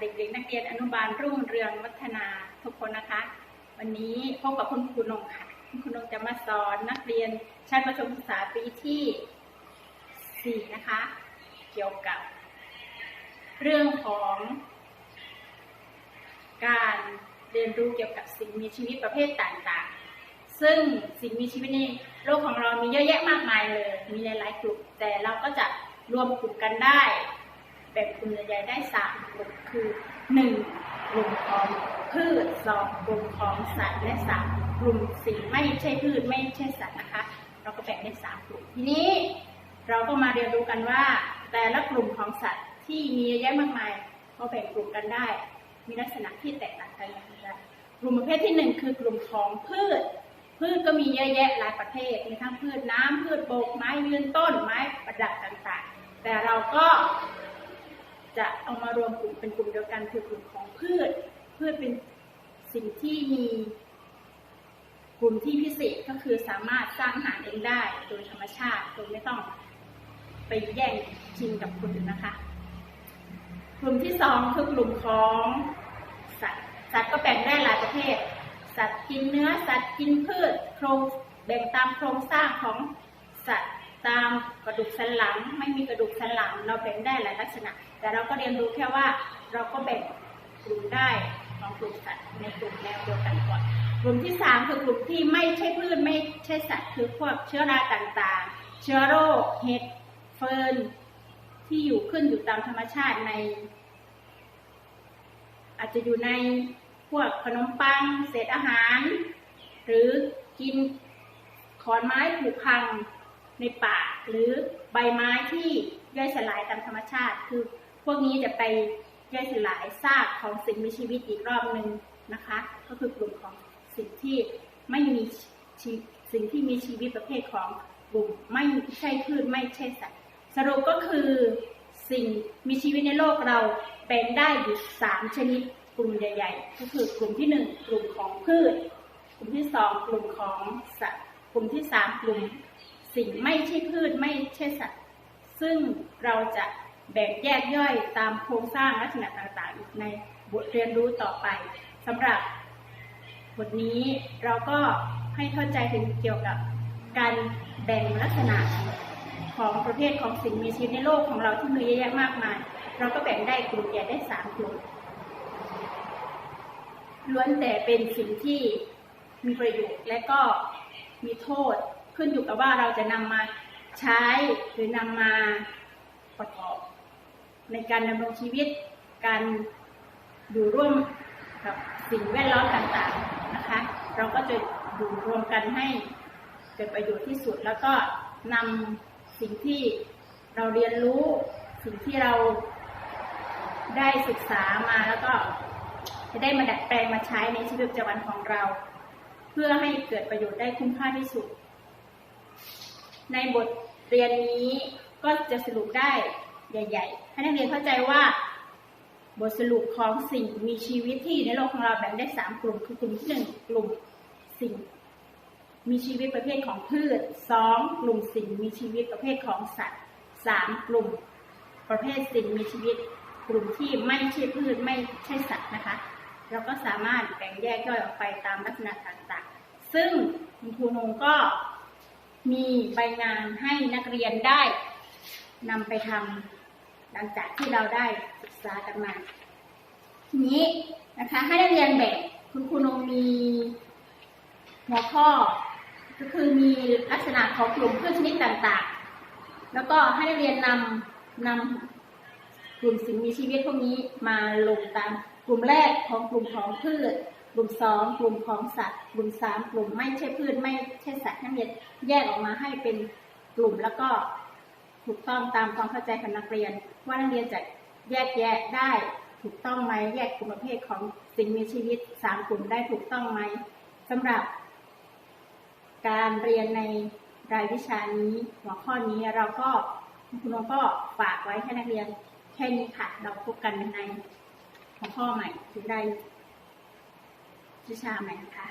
เด็กๆนักเรียนอนุบาลรุ่งเรืองวัฒนาทุกคนนะคะ วันนี้พบกับคุณครูนงค่ะ คุณครูนงจะมาสอนนักเรียนชั้นประถมศึกษาปีที่ 4 นะคะ เกี่ยวกับ เรื่องของ การเรียนรู้เกี่ยวกับสิ่งมีชีวิตประเภทต่างๆ ซึ่งสิ่งมีชีวิตในโลกของเรามีเยอะแยะมากมายเลย มีหลายๆกลุ่มแต่เราก็จะรวมกลุ่มกันได้ แบ่งกลุ่มใหญ่ๆได้สามกลุ่มคือหนึ่งกลุ่มของพืชสองกลุ่มของสัตว์และสามกลุ่มสิ่งไม่ใช่พืชไม่ใช่สัตว์นะคะ เราก็แบ่งได้สามกลุ่มทีนี้ เราก็มาเรียนรู้กันว่า แต่ละกลุ่มของสัตว์ที่มีเยอะแยะมากมายก็แบ่งกลุ่มกันได้ มีลักษณะที่แตกต่างกันอย่างไรกลุ่มประเภทที่หนึ่งคือกลุ่มของพืช พืชก็มีเยอะแยะหลายประเภทมีทั้งพืชน้ำพืชบกไม้ยืนต้นไม้ประดับต่างๆ แต่เราก็ จะเอามารวมกลุ่มเป็นกลุ่มเดียวกันคือกลุ่มของพืช พืชเป็นสิ่งที่มีกลุ่มที่พิเศษก็คือสามารถสร้างอาหารเองได้โดยธรรมชาติโดยไม่ต้องไปแย่งชิงกับคนอื่นนะคะ กลุ่มที่สองคือกลุ่มของสัตว์สัตว์ก็แบ่งได้หลายประเภท สัตว์กินเนื้อสัตว์กินพืชโครงแบ่งตามโครงสร้างของสัตว์ ตามกระดูกสันหลัง ไม่มีกระดูกสันหลัง เราแบ่งได้หลายลักษณะ แต่เราก็เรียนรู้แค่ว่าเราก็แบ่งกลุ่มได้ของกลุ่มสัตว์ในกลุ่มแนวเดียวกันก่อนกลุ่มที่สามคือกลุ่มที่ไม่ใช่พืชไม่ใช่สัตว์คือพวกเชื้อราต่างๆ เชื้อโรคเห็ดเฟิร์นที่อยู่ขึ้นอยู่ตามธรรมชาติใน อาจจะอยู่ในพวกขนมปัง เศษอาหาร หรือกินขอนไม้ผุพัง ในป่าหรือใบไม้ที่ย่อยสลายตามธรรมชาติ คือพวกนี้จะไปย่อยสลายซากของสิ่งมีชีวิตอีกรอบหนึ่งนะคะ ก็คือกลุ่มของสิ่งที่ไม่มีชีสิ่งที่มีชีวิตประเภทของกลุ่มไม่ใช่พืชไม่ใช่สัตว์สรุปก็คือสิ่งมีชีวิตในโลกเราแบ่งได้อยู่สามชนิดกลุ่มใหญ่ ๆ ก็คือกลุ่มที่หนึ่งกลุ่มของพืช กลุ่มที่สองกลุ่มของสัตว์ กลุ่มที่สามกลุ่ม สิ่งไม่ใช่พืชไม่ใช่สัตว์ ซึ่งเราจะแบ่งแยกย่อยตามโครงสร้างลักษณะต่างๆในบทเรียนรู้ต่อไปสำหรับบทนี้เราก็ให้เข้าใจถึงเกี่ยวกับการแบ่งลักษณะของประเภทของสิ่งมีชีวิตในโลกของเราที่มีเยอะแยะมากมาย เราก็แบ่งได้กลุ่มใหญ่ได้สามกลุ่มล้วนแต่เป็นสิ่งที่มีประโยชน์และก็มีโทษ ขึ้นอยู่กับว่าเราจะนำมาใช้หรือนำมาประกอบ ในการดำรงชีวิตการอยู่ร่วมกับสิ่งแวดล้อมต่างๆนะคะ เราก็จะอยู่รวมกันให้เกิดประโยชน์ที่สุด แล้วก็นำสิ่งที่เราเรียนรู้สิ่งที่เราได้ศึกษามาแล้วก็จะได้มาดัดแปลงมาใช้ในชีวิตประจำวันของเรา เพื่อให้เกิดประโยชน์ได้คุ้มค่าที่สุด ในบทเรียนนี้ก็จะสรุปได้ใหญ่ ๆ ให้นักเรียนเข้าใจว่า บทสรุปของสิ่งมีชีวิตที่อยู่ในโลกของเราแบ่งได้สามกลุ่ม คือกลุ่มที่หนึ่งกลุ่มสิ่ง มีชีวิตประเภทของพืชสองกลุ่มสิ่งมีชีวิตประเภทของสัตว์สามกลุ่ม ประเภทสิ่งมีชีวิต กลุ่มที่ไม่ใช่พืชไม่ใช่สัตว์นะคะ เราก็สามารถแบ่งแยกย่อยออกไปตามลักษณะต่างๆ ซึ่งคุณครูนงก็ มีใบงานให้นักเรียนได้นำไปทำหลังจากที่เราได้ศึกษากันมา ทีนี้นะคะให้นักเรียนแบ่งคุณครูนงมีหัวข้อ ก็คือมีลักษณะของกลุ่มพืชชนิดต่างๆ แล้วก็ให้นักเรียนนำนำกลุ่มสิ่งมีชีวิตพวกนี้มาลงตามกลุ่มแรกของกลุ่มของพืช กลุ่มสองกลุ่มของสัตว์ กลุ่มสามกลุ่มไม่ใช่พืชไม่ใช่สัตว์ให้นักเรียนแยกออกมาให้เป็นกลุ่มแล้วก็ถูกต้องตามความเข้าใจของนักเรียน ว่านักเรียนจะแยกแยะได้ถูกต้องไหมแยกกลุ่มประเภทของสิ่งมีชีวิตสามกลุ่มได้ถูกต้องไหมสำหรับ การเรียนในรายวิชานี้หัวข้อนี้เราก็คุณลุงก็ฝากไว้ให้นักเรียนแค่นี้ค่ะ เราพบกันในหัวข้อใหม่ถึงได้ วิชาใหม่นะคะ